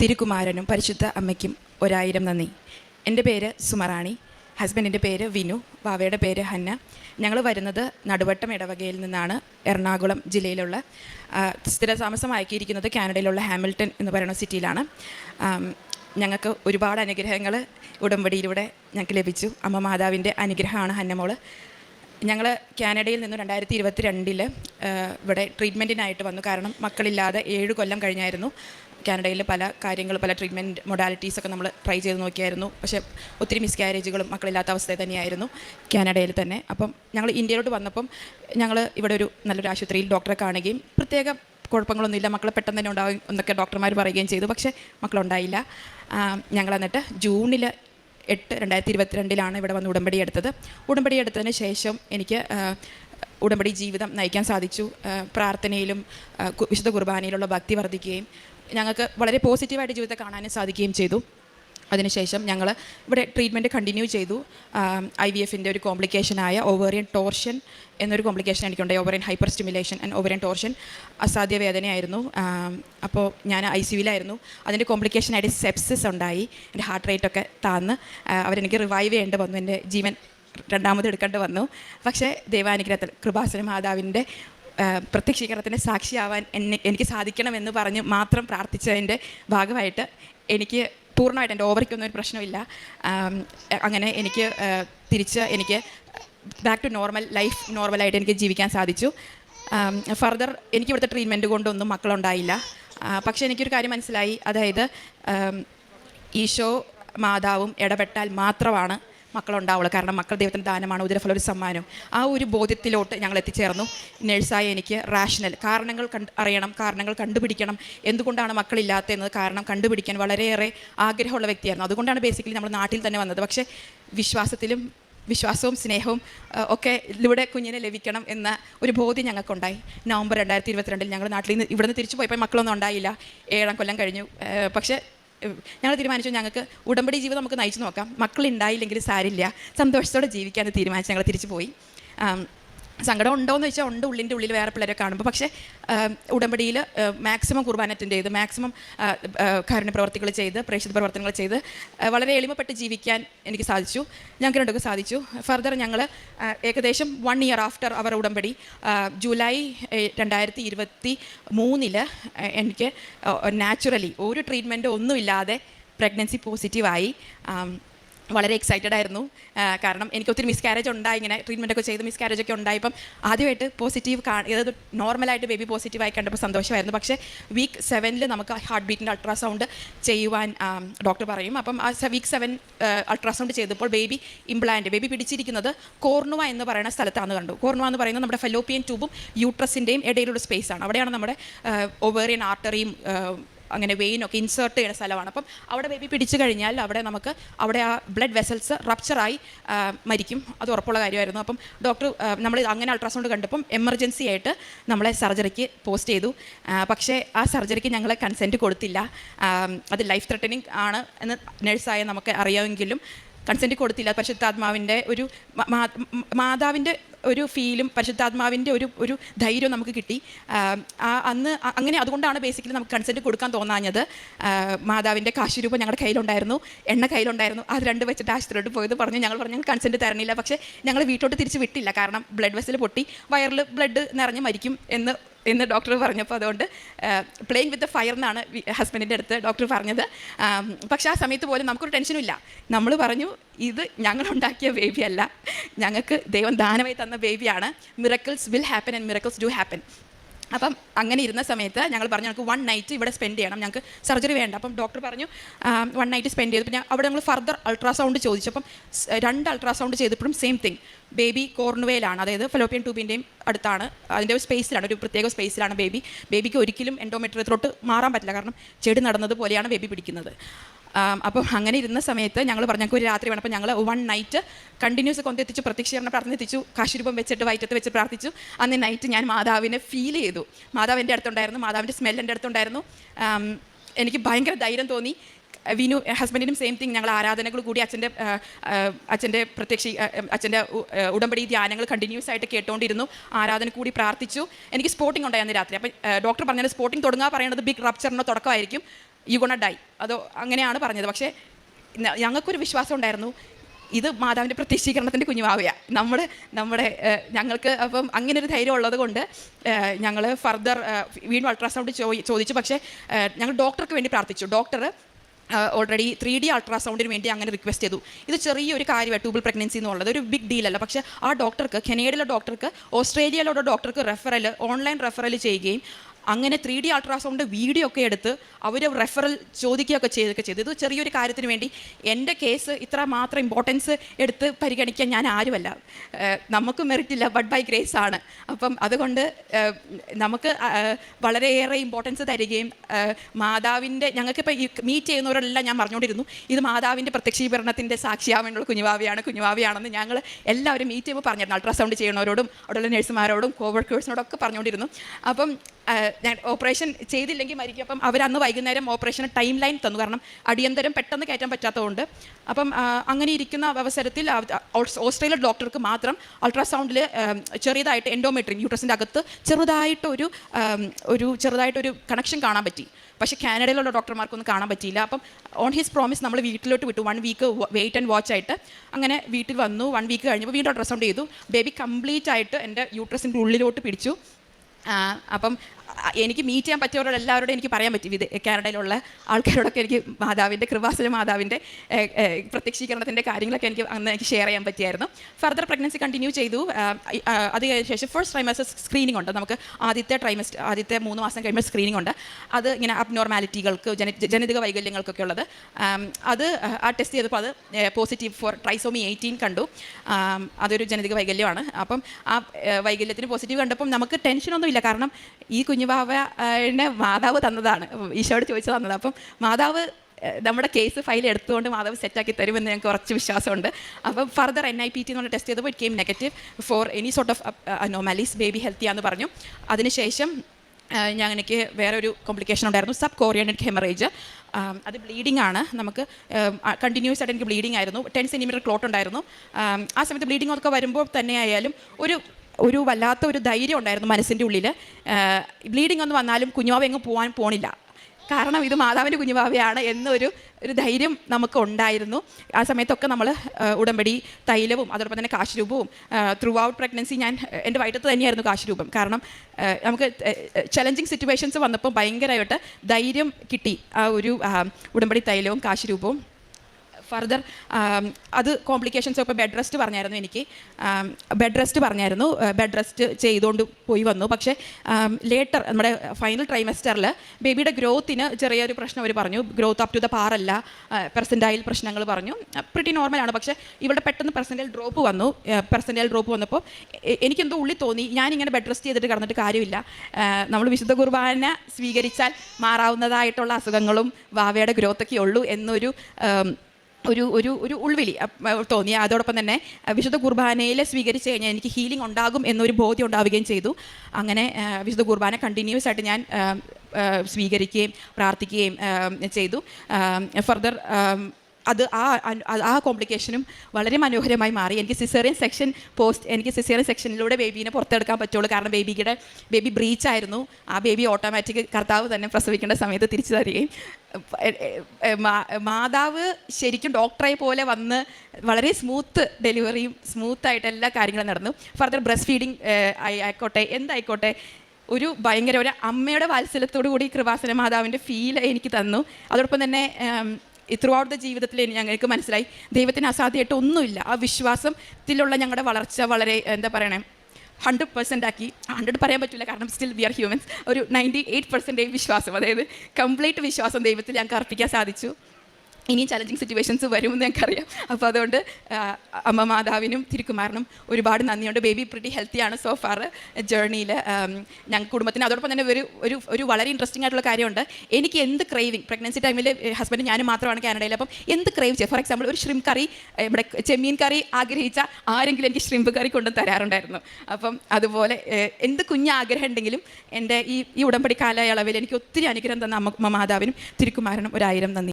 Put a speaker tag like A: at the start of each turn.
A: തിരുക്കുമാരനും പരിശുദ്ധ അമ്മയ്ക്കും ഒരായിരം നന്ദി. എന്റെ പേര് സുമറാണി. ഹസ്ബൻഡിന്റെ പേര് വിനു. വാവയുടെ പേര് ഹന്ന. ഞങ്ങൾ വരുന്നത് നടുവട്ടം ഇടവകയിൽ നിന്നാണ് എറണാകുളം ജില്ലയിലുള്ള സ്ഥിരതാമസമാക്കിയിരിക്കുന്നത് കാനഡയിലുള്ള ഹാമിൽട്ടൺ എന്ന് പറയുന്ന സിറ്റിയിലാണ്. ഞങ്ങൾക്ക് ഒരുപാട് അനുഗ്രഹങ്ങൾ ഉടമ്പടിയിലൂടെ ഞങ്ങൾക്ക് ലഭിച്ചു. അമ്മ മാതാവിന്റെ അനുഗ്രഹമാണ് ഹന്നമോൾ ഞങ്ങൾ കാനഡയിൽ നിന്ന് രണ്ടായിരത്തി ഇരുപത്തി രണ്ടിൽ ഇവിടെ ട്രീറ്റ്മെന്റിനായിട്ട് വന്നു. കാരണം മക്കളില്ലാതെ ഏഴ് കൊല്ലം കഴിഞ്ഞായിരുന്നു. കാനഡയിൽ പല കാര്യങ്ങൾ പല ട്രീറ്റ്മെന്റ് മൊഡാലിറ്റീസൊക്കെ നമ്മൾ ട്രൈ ചെയ്ത് നോക്കിയായിരുന്നു. പക്ഷേ ഒത്തിരി മിസ്കാരേജുകളും മക്കളില്ലാത്ത അവസ്ഥ തന്നെയായിരുന്നു കാനഡയിൽ തന്നെ. അപ്പം ഞങ്ങൾ ഇന്ത്യയിലോട്ട് വന്നപ്പം ഞങ്ങൾ ഇവിടെ ഒരു നല്ലൊരു ആശുപത്രിയിൽ ഡോക്ടറെ കാണുകയും പ്രത്യേക കുഴപ്പങ്ങളൊന്നുമില്ല മക്കളെ പെട്ടെന്ന് തന്നെ ഉണ്ടാവും എന്നൊക്കെ ഡോക്ടർമാർ പറയുകയും ചെയ്തു. പക്ഷേ മക്കളുണ്ടായില്ല. ഞങ്ങൾ എന്നിട്ട് ജൂണിൽ എട്ട് രണ്ടായിരത്തി ഇരുപത്തിരണ്ടിലാണ് ഇവിടെ വന്ന് ഉടമ്പടി എടുത്തത്. ഉടമ്പടി എടുത്തതിന് ശേഷം എനിക്ക് ഉടമ്പടി ജീവിതം നയിക്കാൻ സാധിച്ചു. പ്രാർത്ഥനയിലും വിശുദ്ധ കുർബാനയിലുള്ള ഭക്തി വർദ്ധിക്കുകയും ഞങ്ങൾക്ക് വളരെ പോസിറ്റീവായിട്ട് ജീവിതത്തെ കാണാനും സാധിക്കുകയും ചെയ്തു. അതിനുശേഷം ഞങ്ങൾ ഇവിടെ ട്രീറ്റ്മെന്റ് കണ്ടിന്യൂ ചെയ്തു. ഐ വി എഫിന്റെ ഒരു കോംപ്ലിക്കേഷനായ ഓവേറിയൻ ടോർഷൻ എന്നൊരു complication എനിക്കുണ്ടായി ovarian hyperstimulation and ovarian torsion അസാധ്യ വേദനയായിരുന്നു. അപ്പോൾ ഞാൻ ഐ സി യുവിലായിരുന്നു അതിന്റെ കോംപ്ലിക്കേഷനായിട്ട് സെപ്സിസ് ഉണ്ടായി. എന്റെ ഹാർട്ട് റേറ്റൊക്കെ താന്ന്. അവരെനിക്ക് റിവൈവ് ചെയ്യേണ്ടി വന്നു. എന്റെ ജീവൻ രണ്ടാമത് എടുക്കേണ്ടി വന്നു. പക്ഷേ ദൈവാനുഗ്രഹത്തിൽ കൃപാസന മാതാവിന്റെ ആ, പ്രത്യക്ഷീകരണത്തിന് സാക്ഷിയാവാൻ എന്നെ എനിക്ക് സാധിക്കണമെന്ന് പറഞ്ഞ് മാത്രം പ്രാർത്ഥിച്ചതിന്റെ ഭാഗമായിട്ട് എനിക്ക് പൂർണമായിട്ട് എന്റെ ഓവറിക്കൊന്നും ഒരു പ്രശ്നമില്ല. അങ്ങനെ എനിക്ക് തിരിച്ച് എനിക്ക് ബാക്ക് ടു നോർമൽ ലൈഫ് നോർമലായിട്ട് എനിക്ക് ജീവിക്കാൻ സാധിച്ചു. ഫർദർ എനിക്ക് ഇവിടുത്തെ ട്രീറ്റ്മെന്റ് കൊണ്ടൊന്നും മക്കളുണ്ടായില്ല. പക്ഷേ എനിക്കൊരു കാര്യം മനസ്സിലായി. അതായത് ഈശോ മാതാവും ഇടപെട്ടാൽ മാത്രമാണ് മക്കളുണ്ടാവുള്ളൂ. കാരണം മക്കൾ ദൈവത്തിന്റെ ദാനമാണ് ഉദരഫല ഒരു സമ്മാനം. ആ ഒരു ബോധ്യത്തിലോട്ട് ഞങ്ങൾ എത്തിച്ചേർന്നു. നേഴ്സായ എനിക്ക് റാഷണൽ കാരണങ്ങൾ കണ്ട് അറിയണം കാരണങ്ങൾ കണ്ടുപിടിക്കണം. എന്തുകൊണ്ടാണ് മക്കളില്ലാത്തതെന്നത് കാരണം കണ്ടുപിടിക്കാൻ വളരെയേറെ ആഗ്രഹമുള്ള വ്യക്തിയായിരുന്നു. അതുകൊണ്ടാണ് ബേസിക്കലി നമ്മൾ നാട്ടിൽ തന്നെ വന്നത്. പക്ഷേ വിശ്വാസത്തിലും വിശ്വാസവും സ്നേഹവും ഒക്കെ ഇതിലൂടെ കുഞ്ഞിനെ ലഭിക്കണം എന്ന ഒരു ബോധ്യം ഞങ്ങൾക്കുണ്ടായി. നവംബർ രണ്ടായിരത്തി ഇരുപത്തിരണ്ടിൽ ഞങ്ങൾ നാട്ടിൽ നിന്ന് ഇവിടുന്ന് തിരിച്ചു പോയപ്പോൾ മക്കളൊന്നും ഉണ്ടായില്ല. ഏഴാം കൊല്ലം കഴിഞ്ഞു. പക്ഷേ ഞങ്ങൾ തീരുമാനിച്ചു ഞങ്ങൾക്ക് ഉടമ്പടി ജീവിതം നമുക്ക് നയിച്ചു നോക്കാം. മക്കളുണ്ടായില്ലെങ്കിൽ സാരില്ല. സന്തോഷത്തോടെ ജീവിക്കാൻ തീരുമാനിച്ച് ഞങ്ങൾ തിരിച്ചു പോയി ആം, ഉണ്ടോ എന്ന് വെച്ചാൽ ഉണ്ട്. ഉള്ളിന്റെ ഉള്ളിൽ വേറെ പിള്ളേരെ കാണുമ്പോൾ പക്ഷേ ഉടമ്പടിയിൽ മാക്സിമം കുർബാന അറ്റൻഡ് ചെയ്ത് മാക്സിമം കാരുണ്യ പ്രവർത്തികൾ ചെയ്ത് പ്രേക്ഷിത പ്രവർത്തനങ്ങൾ ചെയ്ത് വളരെ എളിമപ്പെട്ട് ജീവിക്കാൻ എനിക്ക് സാധിച്ചു. ഞങ്ങൾക്ക് രണ്ടൊക്കെ സാധിച്ചു. ഫർദർ ഞങ്ങൾ ഏകദേശം വൺ ഇയർ ആഫ്റ്റർ അവർ ഉടമ്പടി ജൂലൈ രണ്ടായിരത്തി ഇരുപത്തി മൂന്നിൽ എനിക്ക് നാച്ചുറലി ഒരു ട്രീറ്റ്മെന്റ് ഒന്നുമില്ലാതെ പ്രഗ്നൻസി പോസിറ്റീവായി വളരെ എക്സൈറ്റഡ് ആയിരുന്നു. കാരണം എനിക്ക് ഒത്തിരി മിസ്കാരേജ് ഉണ്ടായി ഇങ്ങനെ ട്രീറ്റ്മെന്റ് ഒക്കെ ചെയ്ത് മിസ്കാരേജ് ഒക്കെ ഉണ്ടായപ്പം ആദ്യമായിട്ട് പോസിറ്റീവ് കാ അതായത് നോർമലായിട്ട് ബേബി പോസിറ്റീവായി കണ്ടപ്പോൾ സന്തോഷമായിരുന്നു. പക്ഷേ വീക്ക് സെവനിൽ നമുക്ക് ഹാർട്ട് ബീറ്റിന്റെ അൾട്രാസൗണ്ട് ചെയ്യുവാൻ ഡോക്ടർ പറയും. അപ്പം ആ വീക്ക് സെവൻ അൾട്രാസൗണ്ട് ചെയ്തപ്പോൾ ബേബി ഇംപ്ലാന്റ് ബേബി പിടിച്ചിരിക്കുന്നത് കോർണുവ എന്ന് പറയുന്ന സ്ഥലത്താണ് കണ്ടു. കോർണുവ എന്ന് പറയുന്നത് നമ്മുടെ ഫെലോപ്പിയൻ ട്യൂബും യൂട്രസിന്റെയും ഇടയിലുള്ള സ്പേസാണ് അവിടെയാണ് നമ്മുടെ ഒവേറിയൻ ആർട്ടറിയും അങ്ങനെ വെയിനൊക്കെ ഇൻസേർട്ട് ചെയ്യുന്ന സ്ഥലമാണ്. അപ്പം അവിടെ ബേബി പിടിച്ചു കഴിഞ്ഞാൽ അവിടെ നമുക്ക് അവിടെ ആ ബ്ലഡ് വെസൽസ് റപ്ചറായി മരിക്കും. അത് ഉറപ്പുള്ള കാര്യമായിരുന്നു. അപ്പം ഡോക്ടർ നമ്മൾ അങ്ങനെ അൾട്രാസൗണ്ട് കണ്ടപ്പം എമർജൻസി ആയിട്ട് നമ്മളെ സർജറിക്ക് പോസ്റ്റ് ചെയ്തു. പക്ഷേ ആ സർജറിക്ക് ഞങ്ങളെ കൺസെന്റ് കൊടുത്തില്ല. അത് ലൈഫ് ത്രെട്ടനിങ് ആണ് എന്ന് നഴ്സായ നമുക്ക് അറിയാമെങ്കിലും കൺസെന്റ് കൊടുത്തില്ല. പരിശുദ്ധാത്മാവിന്റെ ഒരു മാതാവിന്റെ ഒരു ഫീലും പരിശുദ്ധാത്മാവിന്റെ ഒരു ഒരു ധൈര്യവും നമുക്ക് കിട്ടി. അന്ന് അങ്ങനെ അതുകൊണ്ടാണ് ബേസിക്കലി നമുക്ക് കൺസെന്റ് കൊടുക്കാൻ തോന്നാഞ്ഞത്. മാതാവിന്റെ കാശ് രൂപ ഞങ്ങളുടെ കയ്യിലുണ്ടായിരുന്നു. എണ്ണ കയ്യിലുണ്ടായിരുന്നു. അത് രണ്ട് വെച്ചിട്ട് ആശുപത്രിയിലോട്ട് പോയത് പറഞ്ഞു ഞങ്ങൾ പറഞ്ഞു ഞങ്ങൾ കൺസെന്റ് തരണില്ല. പക്ഷേ ഞങ്ങൾ വീട്ടോട്ട് തിരിച്ച് വിട്ടില്ല. കാരണം ബ്ലഡ് വെസ്സിൽ പൊട്ടി. വയറിൽ ബ്ലഡ് നിറഞ്ഞ് മരിക്കും എന്ന് എന്ന് ഡോക്ടർ പറഞ്ഞപ്പോൾ അതുകൊണ്ട് പ്ലേയിങ് വിത്ത് ഫയർ എന്നാണ് ഹസ്ബൻഡിന്റെ അടുത്ത് ഡോക്ടർ പറഞ്ഞത്. പക്ഷേ ആ സമയത്ത് പോലും നമുക്കൊരു ടെൻഷനും ഇല്ല. നമ്മൾ പറഞ്ഞു ഇത് ഞങ്ങളുണ്ടാക്കിയ ബേബിയല്ല ഞങ്ങൾക്ക് ദൈവം ദാനമായി തന്ന ബേബിയാണ് miracles will happen and miracles do happen അപ്പം അങ്ങനെ ഇരുന്ന സമയത്ത് ഞങ്ങൾ പറഞ്ഞു ഞങ്ങൾക്ക് വൺ നൈറ്റ് ഇവിടെ സ്പെൻഡ് ചെയ്യണം. ഞങ്ങൾക്ക് സർജറി വേണ്ട. അപ്പം ഡോക്ടർ പറഞ്ഞു വൺ നൈറ്റ് സ്പെൻഡ് ചെയ്തു. പിന്നെ അവിടെ ഞങ്ങൾ ഫർദർ അൾട്രാസൗണ്ട് ചോദിച്ചു. അപ്പം രണ്ട് അൾട്രാസൗണ്ട് ചെയ്തപ്പോഴും സെയിം തിങ് ബേബി കോർണുവേലാണ് അതായത് ഫലോപ്പിയൻ ട്യൂബിന്റെയും അടുത്താണ്. അതിന്റെ ഒരു സ്പേസിലാണ് ഒരു പ്രത്യേക സ്പേസിലാണ് ബേബി ബേബിക്ക് ഒരിക്കലും എൻഡോമെട്രിയത്തിലോട്ട് മാറാൻ പറ്റില്ല. കാരണം ചെടി നടന്നത് പോലെയാണ് ബേബി പിടിക്കുന്നത്. അപ്പം അങ്ങനെ ഇരുന്ന സമയത്ത് ഞങ്ങൾ പറഞ്ഞു ഞങ്ങൾക്ക് ഒരു രാത്രി വേണം. അപ്പം ഞങ്ങൾ വൺ നൈറ്റ് കണ്ടിന്യൂസ് കൊണ്ടെത്തിച്ചു പ്രത്യക്ഷീകരണ പ്രാർത്ഥന എത്തിച്ചു കാശുരൂപം വെച്ചിട്ട് വയറ്റത്ത് വെച്ച് പ്രാർത്ഥിച്ചു. അന്ന് നൈറ്റ് ഞാൻ മാതാവിനെ ഫീൽ ചെയ്തു. മാതാവിന്റെ അടുത്തുണ്ടായിരുന്നു മാതാവിന്റെ സ്മെൽ എന്റെ അടുത്തുണ്ടായിരുന്നു. എനിക്ക് ഭയങ്കര ധൈര്യം തോന്നി. വിനു ഹസ്ബൻഡിനും സെയിം തിങ് ഞങ്ങൾ ആരാധനകൾ കൂടി അച്ഛന്റെ അച്ഛന്റെ പ്രത്യക്ഷ അച്ഛന്റെ ഉടമ്പടി ധ്യാനങ്ങൾ കണ്ടിന്യൂസ് ആയിട്ട് കേട്ടുകൊണ്ടിരുന്നു ആരാധന കൂടി പ്രാർത്ഥിച്ചു. എനിക്ക് സ്പോട്ടിംഗ് ഉണ്ടായിരുന്നു രാത്രി. അപ്പം ഡോക്ടർ പറഞ്ഞത് സ്പോട്ടിംഗ് തുടങ്ങാൻ പറയുന്നത് ബിഗ് റപ്ചറിന്റെ തുടക്കമായിരിക്കും. യു ഗുണ ഡൈ അതോ അങ്ങനെയാണ് പറഞ്ഞത്. പക്ഷേ ഞങ്ങൾക്കൊരു വിശ്വാസം ഉണ്ടായിരുന്നു. ഇത് മാതാവിന്റെ പ്രത്യക്ഷീകരണത്തിന്റെ കുഞ്ഞുമാവുക നമ്മുടെ നമ്മുടെ ഞങ്ങൾക്ക് അപ്പം അങ്ങനെ ഒരു ധൈര്യം ഉള്ളത് കൊണ്ട് ഞങ്ങൾ ഫർദർ വീണ്ടും അൾട്രാസൗണ്ട് ചോദി ചോദിച്ചു. പക്ഷേ ഞങ്ങൾ ഡോക്ടർക്ക് വേണ്ടി പ്രാർത്ഥിച്ചു. ഡോക്ടർ ഓൾറെഡി ത്രീ ഡി അൾട്രാസൗണ്ടിന് വേണ്ടി അങ്ങനെ റിക്വസ്റ്റ് ചെയ്തു. ഇത് ചെറിയൊരു കാര്യമാണ് ട്യൂബിൾ പ്രഗ്നൻസി എന്നുള്ളത് ഒരു ബിഗ് ഡീലല്ല പക്ഷേ ആ ഡോക്ടർക്ക് കനേഡയിലെ ഡോക്ടർക്ക് ഓസ്ട്രേലിയയിലുള്ള ഡോക്ടർക്ക് റെഫറൽ ഓൺലൈൻ റെഫറൽ ചെയ്യുകയും അങ്ങനെ ത്രീ ഡി അൾട്രാസൗണ്ട് വീഡിയോ ഒക്കെ എടുത്ത് അവർ റെഫറൽ ചോദിക്കുകയൊക്കെ ചെയ്തൊക്കെ ചെയ്തു. ഇത് ചെറിയൊരു കാര്യത്തിന് വേണ്ടി എന്റെ കേസ് ഇത്ര മാത്രം ഇമ്പോർട്ടൻസ് എടുത്ത് പരിഗണിക്കാൻ ഞാൻ ആരുമല്ല. നമുക്ക് മെറിറ്റ് ഇല്ല ബട്ട് ബൈ ഗ്രേസ് ആണ്. അപ്പം അതുകൊണ്ട് നമുക്ക് വളരെയേറെ ഇമ്പോർട്ടൻസ് തരികയും മാതാവിന്റെ ഞങ്ങൾക്കിപ്പോൾ ഈ മീറ്റ് ചെയ്യുന്നവരെല്ലാം ഞാൻ പറഞ്ഞുകൊണ്ടിരുന്നു. ഇത് മാതാവിന്റെ പ്രത്യക്ഷീകരണത്തിന്റെ സാക്ഷിയാവേണ്ടുള്ള കുഞ്ഞുവാവിയാണ് കുഞ്ഞുവാവിയാണെന്ന് ഞങ്ങൾ എല്ലാവരും മീറ്റ് ചെയ്യുമ്പോൾ പറഞ്ഞിരുന്നു. അൾട്രാസൗണ്ട് ചെയ്യുന്നവരോടും അവിടെയുള്ള നഴ്സുമാരോടും കോവർക്കേഴ്സിനോടൊക്കെ പറഞ്ഞുകൊണ്ടിരുന്നു. അപ്പം ഞാൻ ഓപ്പറേഷൻ ചെയ്തില്ലെങ്കിൽ മരിക്കും. അപ്പം അവർ അന്ന് വൈകുന്നേരം ഓപ്പറേഷൻ ടൈം ലൈൻ തന്നു. കാരണം അടിയന്തരം പെട്ടെന്ന് കയറ്റാൻ പറ്റാത്തതുകൊണ്ട്. അപ്പം അങ്ങനെ ഇരിക്കുന്ന അവസരത്തിൽ ഓസ്ട്രേലിയൻ ഓസ്ട്രേലിയ ഡോക്ടർക്ക് മാത്രം അൾട്രാസൗണ്ടിൽ ചെറിയതായിട്ട് എൻഡോമെട്രിൻ യൂട്രസിന്റെ അകത്ത് ചെറുതായിട്ടൊരു ഒരു ചെറുതായിട്ടൊരു കണക്ഷൻ കാണാൻ പറ്റി. പക്ഷേ കാനഡയിലുള്ള ഡോക്ടർമാർക്കൊന്നും കാണാൻ പറ്റിയില്ല. അപ്പം ഓൺ ഹിസ് പ്രോമിസ് നമ്മൾ വീട്ടിലോട്ട് വിട്ടു. One week wait and watch ആയിട്ട് അങ്ങനെ വീട്ടിൽ വന്നു. വൺ വീക്ക് കഴിഞ്ഞപ്പോൾ വീണ്ടും അൾട്രാസൗണ്ട് ചെയ്തു. ബേബി കംപ്ലീറ്റ് ആയിട്ട് എന്റെ യൂട്രസിന്റെ ഉള്ളിലോട്ട് പിടിച്ചു. അപ്പം എനിക്ക് മീറ്റ് ചെയ്യാൻ പറ്റിയവരോട് എല്ലാവരോടും എനിക്ക് പറയാൻ പറ്റി. ഇത് കാനഡയിലുള്ള ആൾക്കാരോടൊക്കെ എനിക്ക് മാതാവിന്റെ കൃപാസന മാതാവിന്റെ പ്രത്യക്ഷീകരണത്തിന്റെ കാര്യങ്ങളൊക്കെ എനിക്ക് അന്ന് എനിക്ക് ഷെയർ ചെയ്യാൻ പറ്റിയായിരുന്നു. ഫർദർ പ്രഗ്നൻസി കണ്ടിന്യൂ ചെയ്തു. അത് ശേഷം ഫസ്റ്റ് ട്രൈമസ്റ്റർ സ്ക്രീനിങ് ഉണ്ട്. നമുക്ക് ആദ്യത്തെ ട്രൈമസ്റ്റർ ആദ്യത്തെ മൂന്ന് മാസം കഴിയുമ്പോൾ സ്ക്രീനിങ് ഉണ്ട്. അത് ഇങ്ങനെ അബ്നോർമാലിറ്റികൾക്ക് ജന ജനിതക വൈകല്യങ്ങൾക്കൊക്കെ ഉള്ളത്. അത് ആ ടെസ്റ്റ് ചെയ്തപ്പോൾ അത് പോസിറ്റീവ് ഫോർ ട്രൈസോമി എയ്റ്റീൻ കണ്ടു. അതൊരു ജനിതക വൈകല്യമാണ്. അപ്പം ആ വൈകല്യത്തിന് പോസിറ്റീവ് കണ്ടപ്പം നമുക്ക് ടെൻഷനൊന്നുമില്ല കാരണം ഈ കുഞ്ഞുബാവനെ മാതാവ് തന്നതാണ്. ഈശോയോട് ചോദിച്ചു തന്നത്. അപ്പം മാതാവ് നമ്മുടെ കേസ് ഫയൽ എടുത്തുകൊണ്ട് മാധവ് സെറ്റാക്കി തരുമെന്ന് ഞങ്ങൾക്ക് കുറച്ച് വിശ്വാസമുണ്ട്. അപ്പം further N I P T എന്നുള്ള ടെസ്റ്റ് ചെയ്തപ്പോൾ it came negative for any sort of anomalies baby ഹെൽത്തിയാന്ന് പറഞ്ഞു. അതിനുശേഷം ഞാൻ എനിക്ക് വേറെ ഒരു കോംപ്ലിക്കേഷൻ ഉണ്ടായിരുന്നു സബ് കോറിയനിക് ഹെമറേജ് അത് ബ്ലീഡിംഗ് ആണ്. നമുക്ക് കണ്ടിന്യൂസ് ആയിട്ട് എനിക്ക് ബ്ലീഡിംഗ് ആയിരുന്നു. ടെൻ സെന്റിമീറ്റർ ക്ലോട്ട് ഉണ്ടായിരുന്നു. ആ സമയത്ത് ബ്ലീഡിംഗ് ഒക്കെ വരുമ്പോൾ തന്നെ ആയാലും ഒരു ഒരു വല്ലാത്ത ഒരു ധൈര്യം ഉണ്ടായിരുന്നു മനസ്സിന്റെ ഉള്ളിൽ. ബ്ലീഡിംഗ് ഒന്ന് വന്നാലും കുഞ്ഞുവാവ എങ്ങ് പോകാൻ പോണില്ല. കാരണം ഇത് മാതാവിന്റെ കുഞ്ഞുവാവയാണ് എന്നൊരു ഒരു ധൈര്യം നമുക്ക് ഉണ്ടായിരുന്നു. ആ സമയത്തൊക്കെ നമ്മൾ ഉടമ്പടി തൈലവും അതോടൊപ്പം തന്നെ കാശുരൂപവും ത്രൂ ഔട്ട് പ്രഗ്നൻസി ഞാൻ എന്റെ വയറ്റത്ത് തന്നെയായിരുന്നു കാശുരൂപം. കാരണം നമുക്ക് ചലഞ്ചിങ് സിറ്റുവേഷൻസ് വന്നപ്പോൾ ഭയങ്കരമായിട്ട് ധൈര്യം കിട്ടി. ആ ഒരു ഉടമ്പടി തൈലവും കാശുരൂപവും. ഫർദർ അത് കോംപ്ലിക്കേഷൻസ് ഇപ്പോൾ ബെഡ് റെസ്റ്റ് പറഞ്ഞായിരുന്നു എനിക്ക്. ബെഡ് റെസ്റ്റ് പറഞ്ഞായിരുന്നു. ബെഡ് റെസ്റ്റ് ചെയ്തുകൊണ്ട് പോയി വന്നു. പക്ഷേ ലേറ്റർ നമ്മുടെ ഫൈനൽ ട്രൈമസ്റ്ററിൽ ബേബിയുടെ ഗ്രോത്തിന് ചെറിയൊരു പ്രശ്നം അവർ പറഞ്ഞു. Growth up to the parallel percentile പ്രശ്നങ്ങൾ പറഞ്ഞു. പ്രിറ്റി നോർമലാണ് പക്ഷേ ഇവിടെ പെട്ടെന്ന് പെർസെന്റൈൽ ഡ്രോപ്പ് വന്നു. പെർസെന്റൈൽ ഡ്രോപ്പ് വന്നപ്പോൾ എനിക്കെന്തോ ഉള്ളിൽ തോന്നി. ഞാനിങ്ങനെ ബെഡ് റെസ്റ്റ് ചെയ്തിട്ട് കിടന്നിട്ട് കാര്യമില്ല. നമ്മൾ വിശുദ്ധ കുർബാന സ്വീകരിച്ചാൽ മാറാവുന്നതായിട്ടുള്ള അസുഖങ്ങളും വാവയുടെ ഗ്രോത്തൊക്കെ ഉള്ളൂ എന്നൊരു ഒരു ഒരു ഒരു ഉൾവിളി തോന്നി അതോടൊപ്പം തന്നെ വിശുദ്ധ കുർബാനയിൽ സ്വീകരിച്ച് കഴിഞ്ഞാൽ എനിക്ക് ഹീലിംഗ് ഉണ്ടാകും എന്നൊരു ബോധ്യം ഉണ്ടാവുകയും ചെയ്തു. അങ്ങനെ വിശുദ്ധ കുർബാന കണ്ടിന്യൂസ് ആയിട്ട് ഞാൻ സ്വീകരിക്കുകയും പ്രാർത്ഥിക്കുകയും ചെയ്തു. ഫർദർ അത് ആ ആ കോംപ്ലിക്കേഷനും വളരെ മനോഹരമായി മാറി. എനിക്ക് സിസേറിയൻ സെക്ഷൻ പോസ്റ്റ് എനിക്ക് സിസേറിയൻ സെക്ഷനിലൂടെ ബേബീനെ പുറത്തെടുക്കാൻ പറ്റുള്ളൂ. കാരണം ബേബിയുടെ ബേബി ബ്രീച്ച് ആയിരുന്നു. ആ ബേബി ഓട്ടോമാറ്റിക് കർത്താവ് തന്നെ പ്രസവിക്കേണ്ട സമയത്ത് തിരിച്ചു തരികയും മാതാവ് ശരിക്കും ഡോക്ടറെ പോലെ വന്ന് വളരെ സ്മൂത്ത് ഡെലിവറിയും സ്മൂത്തായിട്ട് എല്ലാ കാര്യങ്ങളും നടന്നു. ഫർദർ ബ്രസ്റ്റ് ഫീഡിങ് ആയിക്കോട്ടെ എന്തായിക്കോട്ടെ ഒരു ഭയങ്കര ഒരു അമ്മയുടെ വാത്സല്യത്തോടു കൂടി കൃപാസന മാതാവിന്റെ ഫീൽ എനിക്ക് തന്നു. അതോടൊപ്പം തന്നെ ത്രൂ ഔട്ട് ദ ജീവിതത്തിൽ ഞങ്ങൾക്ക് മനസ്സിലായി. ദൈവത്തിന് അസാധ്യമായിട്ട് ഒന്നുമില്ല. ആ വിശ്വാസത്തിലുള്ള ഞങ്ങളുടെ വളർച്ച വളരെ എന്താ പറയണേ ഹൺഡ്രഡ് പെർസെന്റ് ആക്കി. ഹൺഡ്രഡ് പറയാൻ പറ്റില്ല കാരണം സ്റ്റിൽ വി ആർ ഹ്യൂമൻസ് ഒരു നയന്റി എയ്റ്റ് പെർസെന്റേജ് വിശ്വാസം അതായത് കംപ്ലീറ്റ് വിശ്വാസം ദൈവത്തിൽ ഞങ്ങൾക്ക് അർപ്പിക്കാൻ സാധിച്ചു. ഇനിയും ചലഞ്ചിങ് സിറ്റുവേഷൻസ് വരുമെന്ന് ഞങ്ങൾക്കറിയാം. അപ്പോൾ അതുകൊണ്ട് അമ്മ മാതാവിനും തിരുക്കുമാറിനും ഒരുപാട് നന്ദിയുണ്ട്. ബേബി പ്രിറ്റി ഹെൽത്തിയാണ് സോ ഫാർ ജേർണിയിൽ ഞങ്ങൾ കുടുംബത്തിന് അതോടൊപ്പം തന്നെ ഒരു ഒരു ഒരു വളരെ ഇൻട്രസ്റ്റിംഗ് ആയിട്ടുള്ള കാര്യമുണ്ട്. എനിക്ക് എന്ത് ക്രേവിങ് പ്രഗ്നൻസി ടൈമിൽ ഹസ്ബൻഡ് ഞാനും മാത്രമാണ് കാനഡയിൽ അപ്പം എന്ത് ക്രേവ് ചെയ്യുക ഫോർ എക്സാമ്പിൾ ഒരു ഷ്രിം കറി ഇവിടെ ചെമ്മീൻ കറി ആഗ്രഹിച്ച ആരെങ്കിലും എനിക്ക് ഷ്രിമ്പ് കറി കൊണ്ടു തരാറുണ്ടായിരുന്നു. അപ്പം അതുപോലെ എന്ത് കുഞ്ഞ് ആഗ്രഹം ഉണ്ടെങ്കിലും എന്റെ ഈ ഈ ഉടമ്പടി കാലയളവിൽ എനിക്ക് ഒത്തിരി അനുഗ്രഹം തന്ന അമ്മ മാതാവിനും തിരുക്കുമാരനും ഒരായിരം നന്ദി.